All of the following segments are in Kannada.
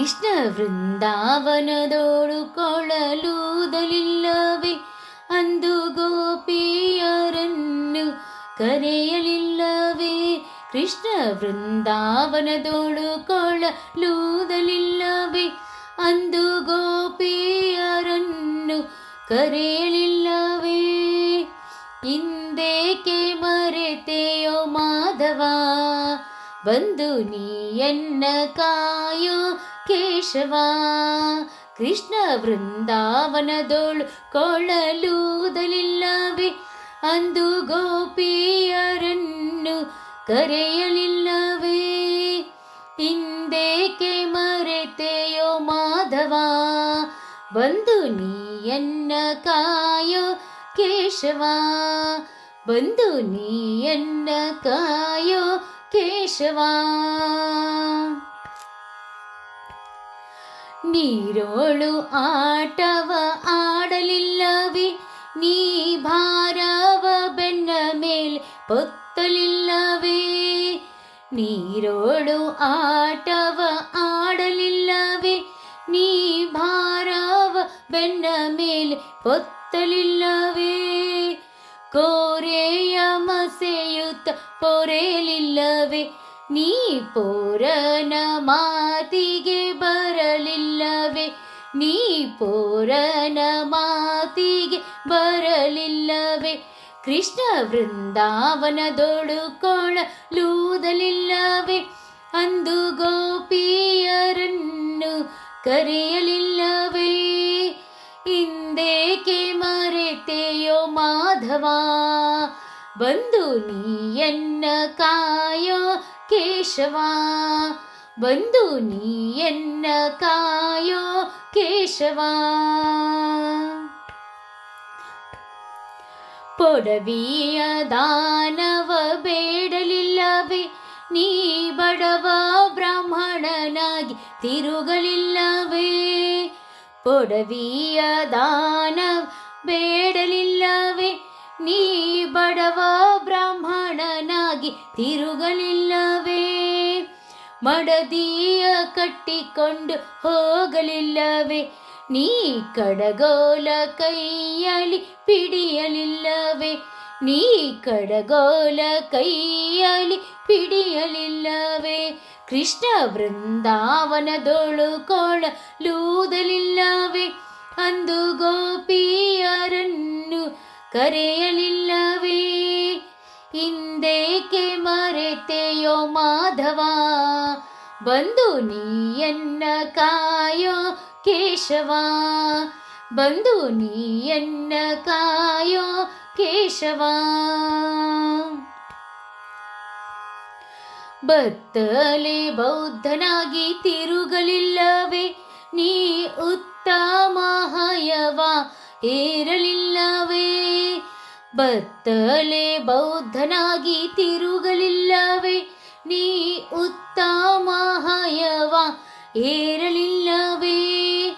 ಕೃಷ್ಣ ವೃಂದಾವನದೋಳು ಕೊಳಲೂದಲಿಲ್ಲವೇ ಅಂದು ಗೋಪಿಯರನ್ನು ಕರೆಯಲಿಲ್ಲವೇ ಕೃಷ್ಣ ವೃಂದಾವನದೋಳು ಕೊಳಲೂದಲಿಲ್ಲವೇ ಅಂದು ಗೋಪಿಯರನ್ನು ಕರೆಯಲಿಲ್ಲವೇ ಬಂದು ನೀಯನ್ನ ಕಾಯೋ ಕೇಶವ? ಕೃಷ್ಣ ವೃಂದಾವನದೋಳು ಕೊಳ್ಳಲೂದಲಿಲ್ಲವೇ ಅಂದು ಗೋಪಿಯರನ್ನು ಕರೆಯಲಿಲ್ಲವೇ? ಹಿಂದೇಕೆ ಮರೆತೆಯೋ ಮಾಧವ? ಬಂದು ನೀಯನ್ನ ಕಾಯೋ ಕೇಶವ? ಬಂದು ನೀಯನ್ನ ಕಾಯೋ ಕೇಶವ ನೀರೋಳು ಆಟವ ಆಡಲಿಲ್ಲವೇ ನೀ ಭಾರವ ಬೆನ್ನ ಮೇಲೆ ಪೊತ್ತಲಿಲ್ಲವೇ ನೀರೋಳು ಆಟವ ಆಡಲಿಲ್ಲವೇ ನೀ ಭಾರವ ಬೆನ್ನ ಮೇಲೆ ಪೊತ್ತಲಿಲ್ಲವೇ ಕೋರೆಯ ಮಸೆಯುತ್ತ ನೀ ಪೋರನ ಮಾತಿಗೆ ಬರಲಿಲ್ಲವೇ? ನೀ ಪೋರನ ಮಾತಿಗೆ ಬರಲಿಲ್ಲವೇ? ಕೃಷ್ಣ ವೃಂದಾವನದೊಳು ಕೊಳಲೂದಲಿಲ್ಲವೇ ಅಂದು ಗೋಪಿಯರನ್ನು ಕರೆಯಲಿಲ್ಲವೇ? ಮರೆತೆಯೋ ಮಾಧವ ಬಂದು ನೀಯನ್ನ ಕಾಯೋ ಕೇಶವ? ಬಂದು ನೀಯನ್ನ ಕಾಯೋ ಕೇಶವ? ಪೊಡವಿಯ ದಾನವ ಬೇಡಲಿಲ್ಲವೇ? ನೀ ಬಡವ ಬ್ರಾಹ್ಮಣನಾಗಿ ತಿರುಗಲಿಲ್ಲವೇ? ಪೊಡವಿಯ ದಾನವ ನೀ ಬಡವ ಬ್ರಾಹ್ಮಣನಾಗಿ ತಿರುಗಲಿಲ್ಲವೇ. ಮಡದಿಯ ಕಟ್ಟಿಕೊಂಡು ಹೋಗಲಿಲ್ಲವೇ. ನೀ ಕಡಗೋಲ ಕೈಯಲ್ಲಿ ಪಿಡಿಯಲಿಲ್ಲವೇ. ನೀ ಕಡಗೋಲ ಕೈಯಲ್ಲಿ ಪಿಡಿಯಲಿಲ್ಲವೇ. ಕೃಷ್ಣ ವೃಂದಾವನದೊಳು ಕೊಳಲೂದಲಿಲ್ಲವೇ ಅಂದು ಗೋಪಿಯರನ್ನು ಕರೆಯಲಿಲ್ಲವೇ? ಹಿಂದೇಕೆ ಮರೆತೆಯೋ ಮಾಧವ? ಬಂದು ನೀಯನ್ನ ಕಾಯೋ ಕೇಶವ? ಬಂದು ನೀಯನ್ನ ಕಾಯೋ ಕೇಶವ? ಬತ್ತಲೆ ಬೌದ್ಧನಾಗಿ ತಿರುಗಲಿಲ್ಲವೇ? ನೀ ಉತ್ತಮ ಹಯವ ಏರಲಿಲ್ಲವೇ? ಬತ್ತಲೆ ಬೌದ್ಧನಾಗಿ ತಿರುಗಲಿಲ್ಲವೇ? ನೀ ಉತ್ತಮ ಹಯವ ಏರಲಿಲ್ಲವೇ?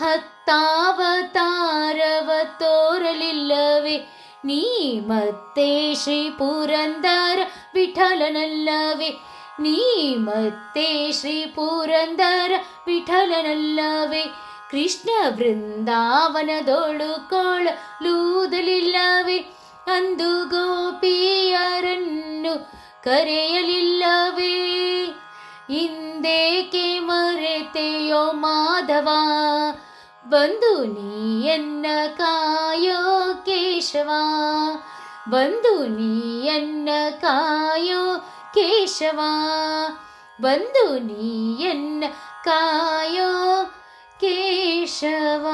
ಹತ್ತಾವತಾರವ ತೋರಲಿಲ್ಲವೇ? ನೀ ಮತ್ತೆ ಶ್ರೀ ಪುರಂದರ ವಿಠಲನಲ್ಲವೇ? ನೀ ಮತ್ತೆ ಶ್ರೀ ಪುರಂದರ ವಿಠಲನಲ್ಲವೇ? ಕೃಷ್ಣ ವೃಂದಾವನದೊಳು ಕೊಳಲೂದಲಿಲ್ಲವೇ? ಅಂದು ಗೋಪಿಯರನ್ನು ಕರೆಯಲಿಲ್ಲವೇ ಇಂದೇಕೆ ಮರೆತೆಯೋ ಮಾಧವ ಬಂದು ನೀಯನ್ನ ಕಾಯೋ ಕೇಶವ ಬಂದು ನೀಯನ್ನ ಕಾಯೋ ಕೇಶವ ಬಂದು ನೀಯನ್ನ ಕಾಯೋ ಕೇಶವ